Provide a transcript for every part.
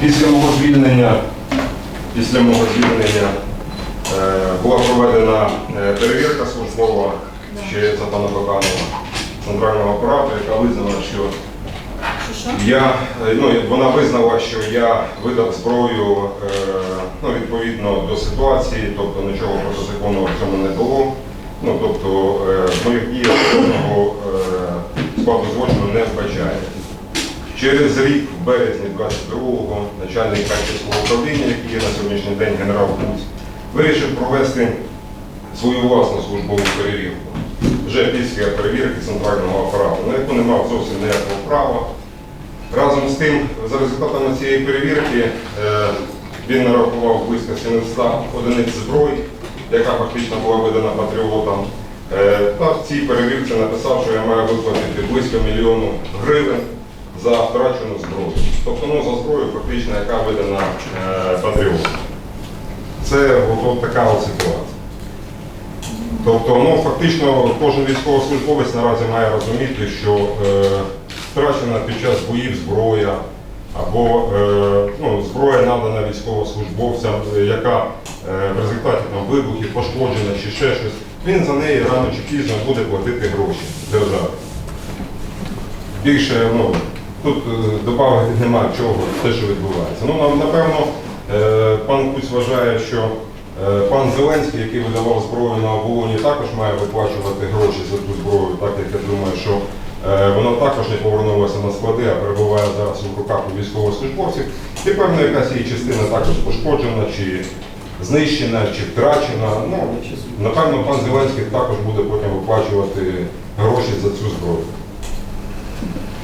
Після мого звільнення, після мого звільнення е, була проведена е, перевірка службова ще за пана Богданова центрального апарату, яка визнала, що я, е, ну, вона визнала, що я видав зброю ну, відповідно до ситуації, тобто нічого протизаконного в цьому не було. Ну, тобто в моїх діях складу злочину. Через рік, в березні 22-го, начальник Харківського управління, який є на сьогоднішній день генерал Куц, вирішив провести свою власну службову перевірку. Вже після перевірки центрального апарату, на яку не мав зовсім ніякого права. Разом з тим, за результатами цієї перевірки, е, він нарахував близько 700 одиниць зброї, яка фактично була видана патріотам. Е, Та в цій перевірці написав, що я маю виплатити близько мільйону гривень за втрачену зброю. Тобто ну, за зброю, фактично, яка видана е, патріотам. Це от, така от ситуація. Тобто, ну фактично кожен військовослужбовець наразі має розуміти, що е, втрачена під час боїв зброя або е, ну, зброя надана військовослужбовцям, яка е, в результаті там, вибухів, пошкоджена чи ще щось, він за неї рано чи пізно буде платити гроші державі. Більше ну, тут е, додати немає чого, те, що відбувається. Ну, напевно, е, пан Куць вважає, що е, пан Зеленський, який видавав зброю на оболоні, також має виплачувати гроші за ту зброю, так як я думаю, що вона також не повернулася на склади, а перебуває зараз у руках у військовослужбовців. І певно, якась її частина також пошкоджена, чи знищена, чи втрачена. Ну, напевно, пан Зеленський також буде потім виплачувати гроші за цю зброю.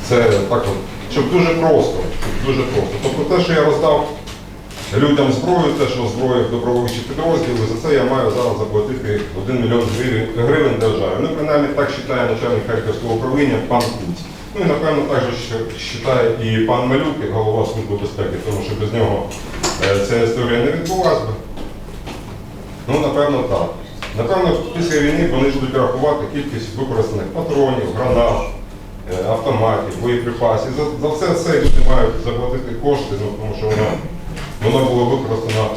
Це так от, щоб дуже просто, дуже просто. Тобто те, що я роздав людям зброю, те, що озброїв добровольчі підрозділи, за це я маю зараз заплатити 1 мільйон гривень, державі. Ну, принаймні так вважає начальник Харківського управління пан Куць. Ну і напевно так же вважає і пан Малюк, як голова Служби безпеки, тому що без нього е, ця історія не відбулася би. Ну, напевно, так. Напевно, після війни вони будуть рахувати кількість використаних патронів, гранат, автоматів, боєприпасів. За, за все це люди мають заплатити кошти, ну, тому що воно, воно було використано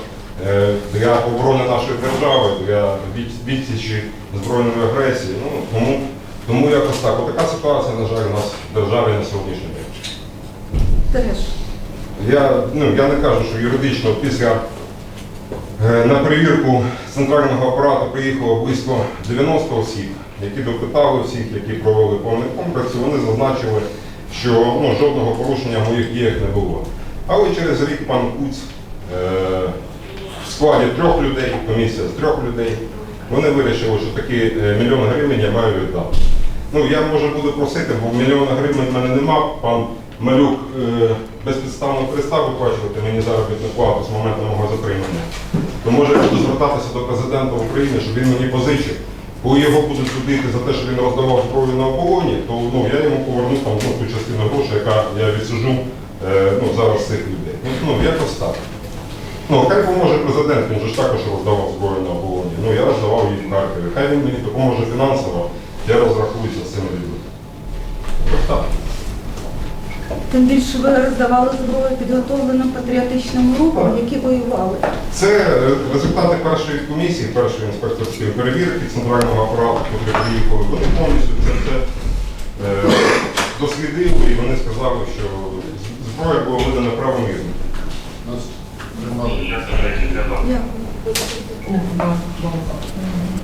е, для оборони нашої держави, для від- відсічі збройної агресії. Ну, тому, тому якось так. Отака ситуація, на жаль, у нас в державі на сьогоднішній день. Я, ну, я не кажу, що юридично після на перевірку центрального апарату приїхало близько 90 осіб, які допитали всіх, які провели повний комплекс, і вони зазначили, що ну, жодного порушення в моїх діях не було. Але через рік пан Куц е, в складі трьох людей, комісія з трьох людей, вони вирішили, що такі е, мільйон гривень я маю віддати. Ну, я може буду просити, бо мільйона гривень в мене нема. Пан Малюк е, безпідставно перестав виплачувати мені заробітну плату з моменту мого затримання. То може я буду звертатися до президента України, щоб він мені позичив. Коли його будуть судити за те, що він роздавав зброю на оболоні, то ну, я йому поверну там, ну, ту частину грошей, яка я відсужу е, ну, зараз цих людей. Ну, ну, так. Ну, хай поможе президент, він же ж також роздавав зброю на оболоні. Ну, я роздавав її в Харкові. Хай він мені допоможе фінансово, я розрахуюся з цими людьми. Так. Тим більше ви роздавали зброю підготовленим патріотичним групам, які воювали. Це результати першої комісії, першої інспекторської перевірки центрального апарату, котрі приїхали. Вони повністю це все е, дослідили і вони сказали, що зброя була видана правомірно. Дякую.